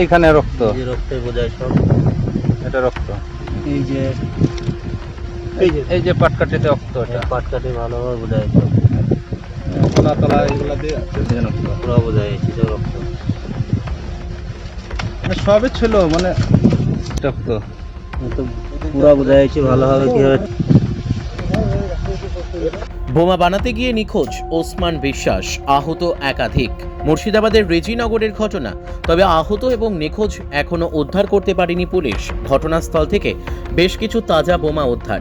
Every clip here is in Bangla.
এইখানে রক্ত? রক্তে বোঝায় সব। এটা রক্ত? এই যে এই যে পাটকাঠিতে রক্ত এটা। পাটকাঠি ভালোভাবে বোঝায় সব। তলা তলা এগুলা দিয়ে পুরো বোঝায় সেটা রক্ত। সবই ছিল মানে রক্ত। পুরো বোঝাইছে ভালোভাবে কীভাবে বোমা বানাতে গিয়ে নিখোঁজ ওসমান বিশ্বাস, আহত একাধিক। মুর্শিদাবাদের রেজিনগরের ঘটনা, তবে আহত এবং নিখোঁজ এখনও উদ্ধার করতে পারেনি পুলিশ। ঘটনাস্থল থেকে বেশ কিছু তাজা বোমা উদ্ধার।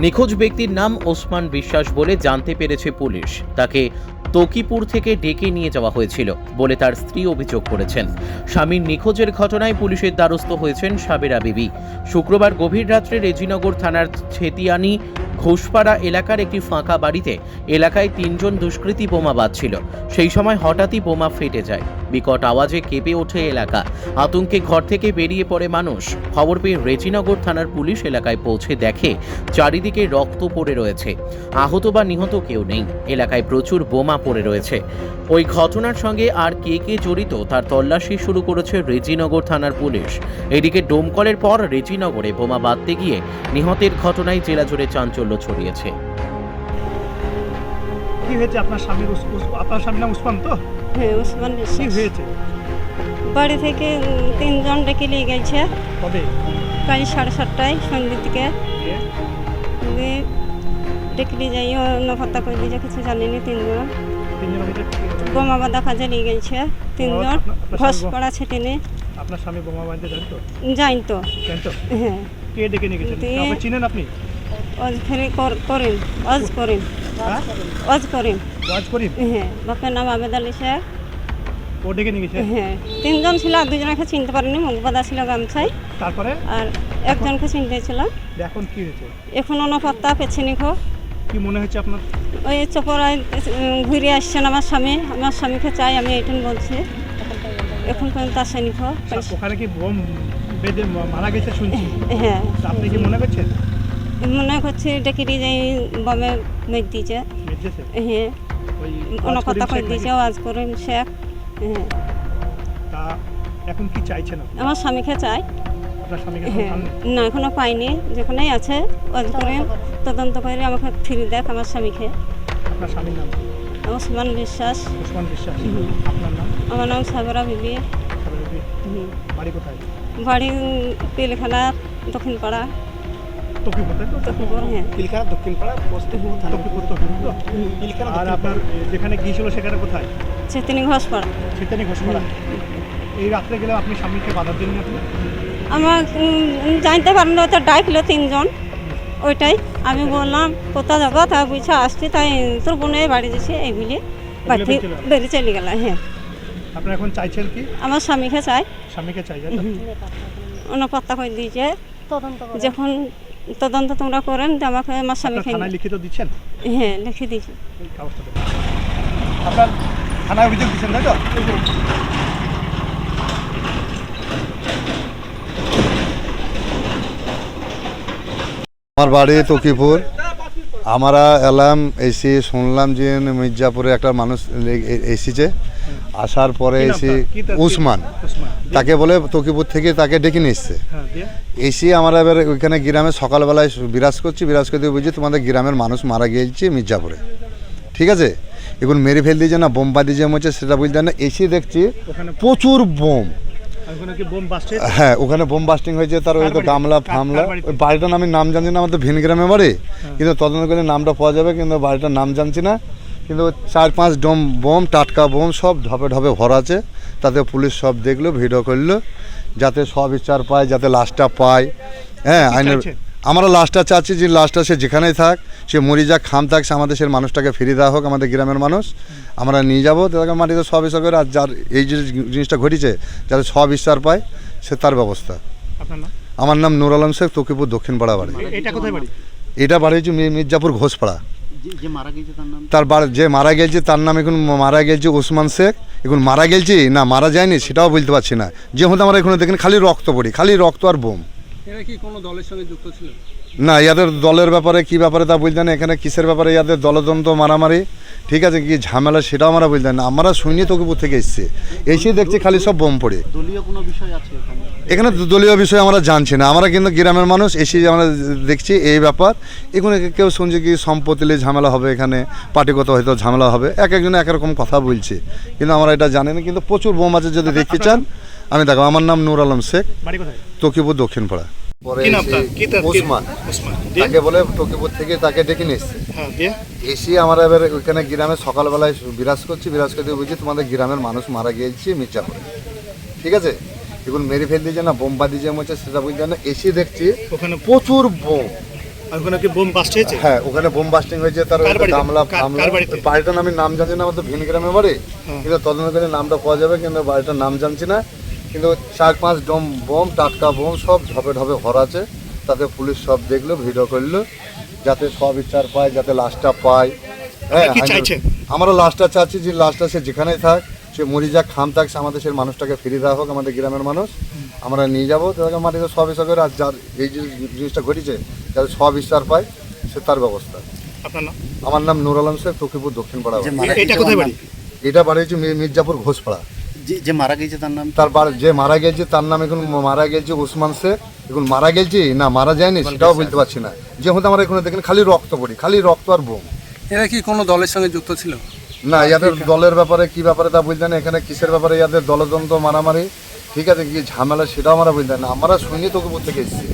নিখোঁজ ব্যক্তির নাম ওসমান বিশ্বাস বলে জানতে পেরেছে পুলিশ। তাকে তকিপুর থেকে ডেকে নিয়ে যাওয়া হয়েছিল বলে তার স্ত্রী অভিযোগ করেছেন। স্বামীর নিখোঁজের ঘটনায় পুলিশের দ্বারস্থ হয়েছেন সাবেরা বিবি। শুক্রবার গভীর রাত্রে রেজিনগর থানার ছেতিয়ানি ঘোষপাড়া এলাকার একটি ফাঁকা বাড়িতে এলাকায় তিনজন দুষ্কৃতী বোমা বাঁধছিল। সেই সময় হঠাৎই বোমা ফেটে যায়। বিকট আওয়াজে কেঁপে ওঠে এলাকা। আতঙ্কে ঘর থেকে বেরিয়ে পড়ে মানুষ। খবর পেয়ে রেজিনগর থানার পুলিশ এলাকায় পৌঁছে দেখে চারিদিকে রক্ত পড়ে রয়েছে। আহত বা নিহত কেউ নেই। এলাকায় প্রচুর বোমা পড়ে রয়েছে। ওই ঘটনার সঙ্গে আর কে কে জড়িত তার তল্লাশি শুরু করেছে রেজিনগর থানার পুলিশ। এদিকে ডোমকলের পর রেজিনগরে বোমা বাঁধতে গিয়ে নিহতের ঘটনায় জেলা জুড়ে চাঞ্চল্য। ছড়িয়েছে। কি হয়েছে আপনার স্বামীর উস- আপনার স্বামীর নাম উসমান তো? হ্যাঁ উসমান কি হয়েছে? বাড়ি থেকে তিনজন ডেকে নিয়ে গেছে। কবে? কাল সাড়ে সাতটায় সন্ধ্যের দিকে ডেকে নিয়ে যাই নফাত্তা করে দিয়ে কিছু জানিনি তিনজন। বোমা বাঁধা কাজে নিয়ে গেছে। তিনজন ঘস স্বামী- পড়া ছেটেনে। আপনার স্বামী বোমা বাঁধতে জানতো জানতো হ্যাঁ। কে ডেকে নিয়ে গেছেন? দিয়ে- চিনেন আপনি? অজ ফেরি কর- করিম অজ করিম। হ্যাঁ? করিম। ওয়াজ করিম? হ্যাঁ বাপের নাম আবেদ আলী শেখ ও নিয়ে গেছে? হ্যাঁ তিনজন ছিল আর দুজনকে চিনতে পারিনি মুখ বাঁধা ছিল গামছায়। তারপরে? আর একজনকে চিনতে ছিল এখন কি হয়েছে? এখন অনপত্তা পেছে নিখো কি মনে হচ্ছে আপনার? ওই চপরায় ঘুরে আসছেন আমার স্বামী। আমার স্বামীকে চাই আমি এইটুন বলছি। এখন পর্যন্ত আসেনি খো ওখানে কি বোম বেঁধে মারা গেছে শুনছি। হ্যাঁ। আপনি কি মনে করছেন? মনে করছি ডেকে দিয়ে যাই বমে মেঘ দিয়েছে। হ্যাঁ। অন্য কথা কই দিয়েছে আজ করিম শেখ হ্যাঁ। তা এখন কি চাইছেন আপনি? আমার স্বামীকে চাই। হ্যাঁ। না এখনও পাইনি। যেখানেই আছে আজ করিম তদন্ত করে আমাকে ফিরে দেখ আমার স্বামীকে। আপনার স্বামীর নাম কি? ওসমান বিশ্বাস। উসমান বিশ্বাস। আপনার নাম? আমার নাম সাগরা বিবি। বাড়ি কোথায়? বাড়ি পিলখানা দক্ষিণ হ্যাঁ পিলখানা দক্ষিণ পাড়া তকিপুর তকিপুর তকিপুর আর আপনার যেখানে গিয়েছিল সেখানে কোথায় চেতনি ঘোষ পাড়া ঘোষপাড়া এই রাত্রে গেলে আপনি স্বামীকে বাধা আপনি আমার জানতে পারেন না তো ডাকলো তিনজন ওইটাই আমি বললাম কোথা যাব তা বুঝে আসছি তাই তোর বোনের বাড়ি যাচ্ছে এই বলে বাড়ি বেরিয়ে চলে গেলো? বেরিয়ে চলে গেল হ্যাঁ আপনার এখন চাইছেন কি আমার স্বামীকে চাই স্বামীকে চাই তাই তো? অনপত্তা করে দিয়েছে যখন তদন্ত তোমরা করেন যে আমাকে আমার আপনার স্বামীকে থানায় লিখিত দিচ্ছেন? হ্যাঁ লিখে দিয়েছি। আপনার থানায় অভিযোগ দিচ্ছেন তাই তো? আমার বাড়ি তকিপুর। আমরা এলাম এসে শুনলাম যে মির্জাপুরে একটা মানুষ এসেছে। আসার পরে এসে উসমান। তাকে বলে তকিপুর থেকে তাকে ডেকে নিয়ে এসছে। হ্যাঁ এসে আমরা এবার ওইখানে গ্রামে সকালবেলায় বিরাজ করছি বিরাজ করতে বুঝছি তোমাদের গ্রামের মানুষ মারা গিয়েছে মির্জাপুরে। ঠিক আছে? এখন মেরে ফেল দিয়েছে না বোম বাঁধিয়ে যে মরছে সেটা বুঝতে না। এসে দেখছি প্রচুর বোম। হ্যাঁ ওখানে বোম বাস্টিং হয়েছে তার ওই তো গামলা ফামলা। ওই বাড়িটার আমি নাম জানছি না আমাদের ভিনগ্রামে ভিন বাড়ি হ্যাঁ। কিন্তু তদন্ত করে নামটা পাওয়া যাবে কিন্তু বাড়িটার নাম জানছি না। কিন্তু চার পাঁচ ডোম বোম টাটকা বোম সব ঢপে ঢপে ভরা আছে। তাতে পুলিশ সব দেখল ভিডিও করল যাতে সব বিচার পায় যাতে লাশটা পায়। হ্যাঁ আইনের আমরা লাশটা চাচ্ছি যে লাশটা সে যেখানেই থাক সে মরি যাক খাম থাক সে আমাদের সে মানুষটাকে ফিরিয়ে দেওয়া হোক আমাদের গ্রামের মানুষ। আমরা নিয়ে যাব তাকে মাটিতে সব করে আর যার এই যে জিনিসটা ঘটেছে যাতে সব বিচার পায় সে তার ব্যবস্থা। আমার নাম নুর আলম শেখ তকিপুর দক্ষিণ পাড়া বাড়ি? এটা বাড়ি হচ্ছে মির্জাপুর ঘোষপাড়া। তার নাম? যে মারা গেছে তার নাম এখন মারা গেছে ওসমান শেখ। এখন মারা গেছে? না মারা যায়নি সেটাও বলতে পারছি না। যে হতো আমরা এখানে দেখেন খালি রক্ত পড়ি খালি রক্ত আর বোম। এরা কি কোনো দলের সঙ্গে যুক্ত ছিল? না ইয়াদের দলের ব্যাপারে কি ব্যাপারে তা বলতেন এখানে কিসের ব্যাপারে ইয়াদের দলতন্ত্র মারামারি? ঠিক আছে কি ঝামেলা সেটাও আমরা বলতেন না আমরা শুনি তকিপুর থেকে এসছি। এসে দেখছি খালি সব বোম পড়ে। কোনো বিষয় আছে এখানে? দলীয় বিষয় আমরা জানছি না আমরা কিন্তু গ্রামের মানুষ এসে আমরা দেখছি এই ব্যাপার। এখানে কেউ শুনছে কি সম্পত্তি নিয়ে ঝামেলা হবে এখানে পার্টিগত হয়তো ঝামেলা হবে এক একজন এক রকম কথা বলছে। কিন্তু আমরা এটা জানি না কিন্তু প্রচুর বোম আছে যদি দেখতে চান আমি দেখো আমার নাম নূর আলম শেখ তকিপুর দক্ষিণ পাড়া পরে ওসমান। তাকে বলে থেকে তাকে ডেকে নিয়ে এসছে। হ্যাঁ এসে আমরা এবার ওইখানে গ্রামে সকালবেলায় বিরাজ করছি। বিরাজ করতে তোমাদের গ্রামের মানুষ মারা গিয়েছে মির্জাপুরে ঠিক আছে? এখন মেরে ফেল না যে হচ্ছে সেটা বুঝতে না এসে দেখছি ওখানে প্রচুর বোম। ওখানে কি বোম বাস্ট হয়েছে? হ্যাঁ ওখানে বোম বাস্টিং হয়েছে তার গামলা? বাড়িটার আমি নাম জানছি না ভিন গ্রামে বাড়ি। হ্যাঁ। কিন্তু তদন্ত করে নামটা পাওয়া যাবে কিন্তু বাড়িটার নাম জানছি না। কিন্তু চার পাঁচ ডম বোম টাটকা বোম সব ঢপে ঢপে ভরা আছে। তাতে পুলিশ সব দেখল ভিডিও করল যাতে সব বিচার পায় যাতে লাশটা পায়। হ্যাঁ আমরা লাশটা চাচ্ছি যে লাশটা সে যেখানেই থাক সে মরি যাক খাম থাক সে আমাদের সে মানুষটাকে ফিরিয়ে দেওয়া হোক আমাদের গ্রামের মানুষ। আমরা নিয়ে যাব তাদেরকে মাটিতে সব করে আর যার এই যে জিনিসটা ঘটেছে যাতে সব বিচার পায় সে তার ব্যবস্থা। আমার নাম নুর আলম শেখ তকিপুর দক্ষিণ পাড়া এটা বাড়ি? নাম- এটা বাড়ি হচ্ছে মি- মির্জাপুর ঘোষপাড়া। যে- মারা গেছে তার নাম তার যে মারা গেছে তার নাম এখন মারা গেছে উসমান শেখ। এখন মারা গেছে? না মারা যায়নি সেটাও বলতে পারছি না। যে হতে আমরা এখানে দেখেন খালি রক্ত পড়ি খালি রক্ত আর বোম। এরা কি কোনো দলের সঙ্গে যুক্ত ছিল? না ইয়াদের দলের ব্যাপারে কি ব্যাপারে তা বলতেন না। এখানে কিসের ব্যাপারে ইয়াদের দলতন্ত্র মারামারি? ঠিক আছে কি ঝামেলা সেটাও আমরা বলতেন না। আমরা শুনি তোকে থেকে এসেছি।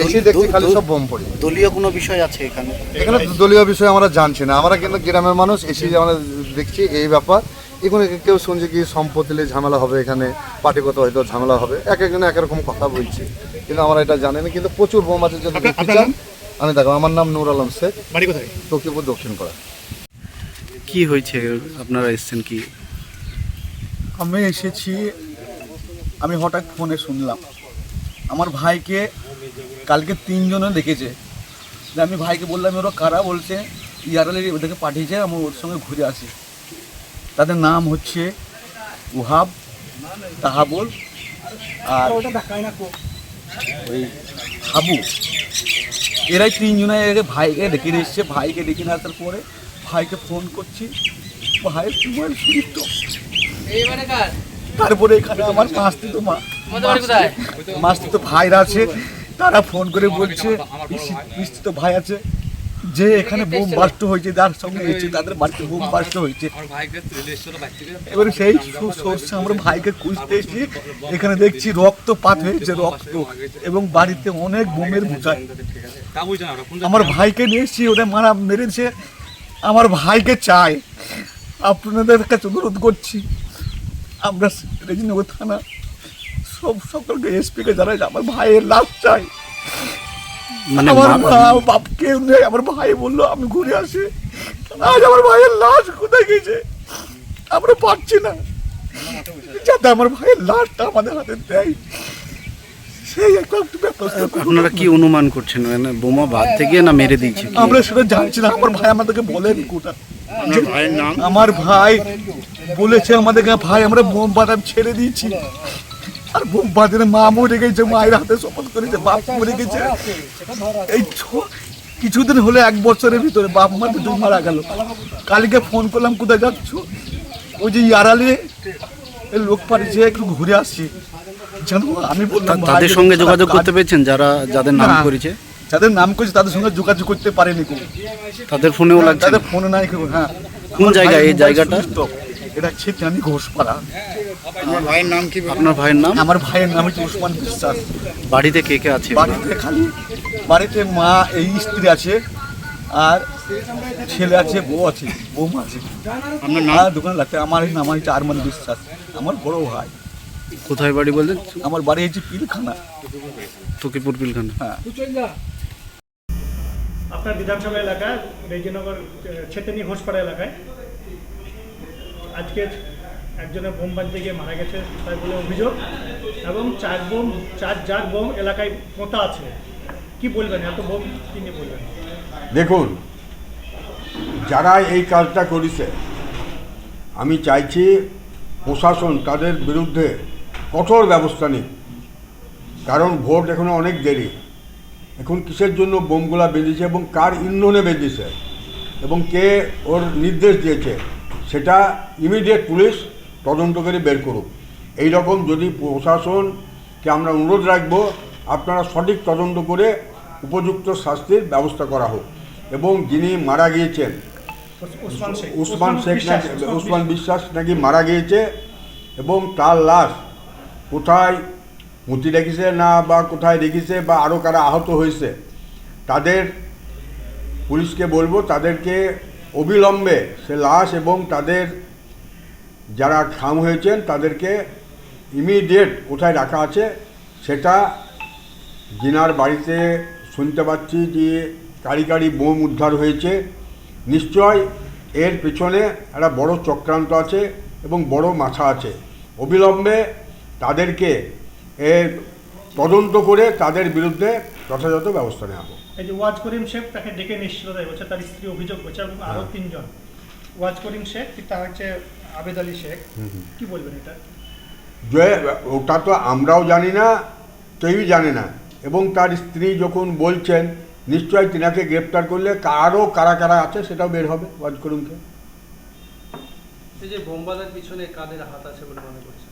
এসে দেখছি খালি সব বোম পড়ি। দলীয় কোনো বিষয় আছে এখানে? এখানে দলীয় বিষয় আমরা জানছি না। আমরা কিন্তু গ্রামের মানুষ এসে আমরা দেখছি এই ব্যাপার। এখানে কেউ শুনছে কি সম্পত্তি নিয়ে ঝামেলা হবে এখানে? পার্টিগত হয়তো ঝামেলা হবে। এক একজন এক রকম কথা বলছে। কিন্তু আমরা এটা জানি না কিন্তু প্রচুর বোম আছে যদি আপনার- দেখতে চান। আমি দেখো আমার নাম নূর আলম শেখ। বাড়ি কোথায়? তকিপুর দক্ষিণ পাড়া। কি হয়েছে? আপনারা এসেছেন কি? আমি এসেছি আমি হঠাৎ ফোনে শুনলাম। আমার ভাইকে কালকে তিনজনে দেখেছে। যে আমি ভাইকে বললাম ওরা কারা বলছে? ইয়ারালে ওদেরকে পাঠিয়েছে আমি ওর সঙ্গে ঘুরে আসি। তাদের নাম হচ্ছে ওহাব তাহাবুল আর ওই হাবু। এরাই তিনজনে একে ভাইকে ডেকে নিয়ে এসছে। ভাইকে ডেকে নিয়ে আসার পরে ভাইকে ফোন করছি। ভাইয়ের মোবাইল সুইচ অফ তারপরে এখানে আমার মাস্তি তো মা মাস্তি তো ভাইরা আছে। তারা ফোন করে বলছে মিষ্টি তো ভাই আছে। যে এখানে বোম বাস্ট হয়েছে যার সঙ্গে এসেছে তাদের বাড়িতে বোম বাস্ট হয়েছে। এবারে সেই সোর্সে আমরা ভাইকে খুঁজতে এসেছি। এখানে দেখছি রক্তপাত হয়েছে রক্ত এবং বাড়িতে অনেক বোমের বোঝায় আমার ভাইকে নিয়ে এসেছি ওটা মারা মেরেছে। আমার ভাইকে চাই। আপনাদের কাছে অনুরোধ করছি। আমরা রেজিনগর থানা সব সকলকে এসপিকে জানাই আমার ভাইয়ের লাভ চাই। মানে আমার বাপ কেউ নেই আমার ভাই বলল আমি ঘুরে আসি। আজ আমার ভাইয়ের লাশ কোথায় গেছে? আমরা পাচ্ছি না। যাতে আমার ভাইয়ের লাশটা আমাদের হাতে দেয়। সেই একটা একটু ব্যবস্থা আপনারা কি অনুমান করছেন? মানে বোমা বাদ থেকে না মেরে দিয়েছে আমরা সেটা জানছি না। আমার ভাই আমাদেরকে বলেন কোটা আমার ভাই বলেছে আমাদেরকে ভাই আমরা বোম বাদাম ছেড়ে দিয়েছি। আর বোম বাদের মা মরে গেছে মায়ের হাতে শপথ করেছে বাপ মরে গেছে। এই ছ- কিছুদিন হলে এক বছরের ভিতরে বাপ মা দুটো মারা গেল। কালকে ফোন করলাম কোথায় যাচ্ছ? ওই যে ইয়ারালে এই লোক পাঠিয়েছে একটু ঘুরে আসছি। জানো আমি বললাম তাদের সঙ্গে যোগাযোগ করতে পেরেছেন যারা যাদের নাম করেছে? যাদের নাম করেছে তাদের সঙ্গে যোগাযোগ করতে পারেনি কোনো তাদের ফোনেও লাগছে তাদের? ফোন নাই কেউ হ্যাঁ। কোন জায়গায় এই জায়গাটা? এটা হচ্ছে চানি ঘোষপাড়া? আপনার ভাইয়ের নাম? আমার ভাইয়ের নাম হচ্ছে উসমান বিশ্বাস। বাড়িতে কে কে আছে? বাড়িতে খালি বাড়িতে মা এই স্ত্রী আছে আর ছেলে আছে বউ আছে বৌমা আছে। আপনার আর দোকান লাগতে আমার নাম হচ্ছে আরমান বিশ্বাস আমার বড় ভাই। কোথায় বাড়ি বললেন? আমার বাড়ি হচ্ছে পিলখানা। তকিপুর পিলখানা। হ্যাঁ। আপনার বিধানসভা এলাকায় বেজিনগর ছেতেনি ঘোষপাড়া এলাকায়। আজকে একজনের বোম বাঁধতে গিয়ে মারা গেছে, তাই বলে অভিযোগ। এবং চার বোম, চার জার বোম এলাকায় পোঁতা আছে। কি বলবেন? এত বোম নিয়ে বলবেন? দেখুন, যারা এই কাজটা করেছে, আমি চাইছি প্রশাসন তাদের বিরুদ্ধে কঠোর ব্যবস্থা নিক। কারণ ভোট এখনও অনেক দেরি। এখন কিসের জন্য বোমগুলা বেঁধেছে এবং কার ইন্ধনে বেঁধেছে? এবং কে ওর নির্দেশ দিয়েছে? সেটা ইমিডিয়েট পুলিশ তদন্ত করে বের করুক। এই রকম যদি প্রশাসনকে আমরা অনুরোধ রাখব আপনারা সঠিক তদন্ত করে উপযুক্ত শাস্তির ব্যবস্থা করা হোক। এবং যিনি মারা গিয়েছেন উসমান শেখ। উসমান বিশ্বাস। নাকি মারা গিয়েছে এবং তার লাশ কোথায় মুতি রেখেছে না বা কোথায় রেখেছে বা আরও কারা আহত হয়েছে তাদের পুলিশকে বলব তাদেরকে অবিলম্বে সে লাশ এবং তাদের যারা খাম হয়েছেন, তাদেরকে ইমিডিয়েট কোথায় রাখা আছে, সেটা জিনার বাড়িতে শুনতে পাচ্ছি যে কারি কারি বোম উদ্ধার হয়েছে। নিশ্চয় এর পেছনে একটা বড় চক্রান্ত আছে এবং বড় মাথা আছে। অবিলম্বে তাদেরকে এর তদন্ত করে তাদের বিরুদ্ধে যথাযথ ব্যবস্থা নেওয়া হোক। এই যে ওয়াজ করিম শেখ তাকে ডেকে নিশ্চিত দেয় বলছে তার স্ত্রী অভিযোগ করছে এবং আরও হ্যাঁ। তিনজন। ওয়াজ করিম শেখ তার হচ্ছে আবেদ আলী শেখ। কি বলবেন এটা? যে ওটা তো আমরাও জানি না কেউই জানে না। এবং তার স্ত্রী যখন বলছেন নিশ্চয়ই তিনাকে গ্রেপ্তার করলে কারও কারা কারা আছে সেটাও বের হবে ওয়াজ করুনকে এই যে বোমবাদের পিছনে কাদের হাত আছে বলে মনে করছেন?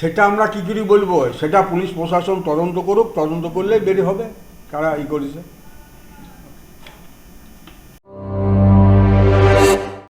সেটা আমরা কী করে বলব? সেটা পুলিশ প্রশাসন তদন্ত করুক, তদন্ত করলে বের হবে, কারা ই করেছে।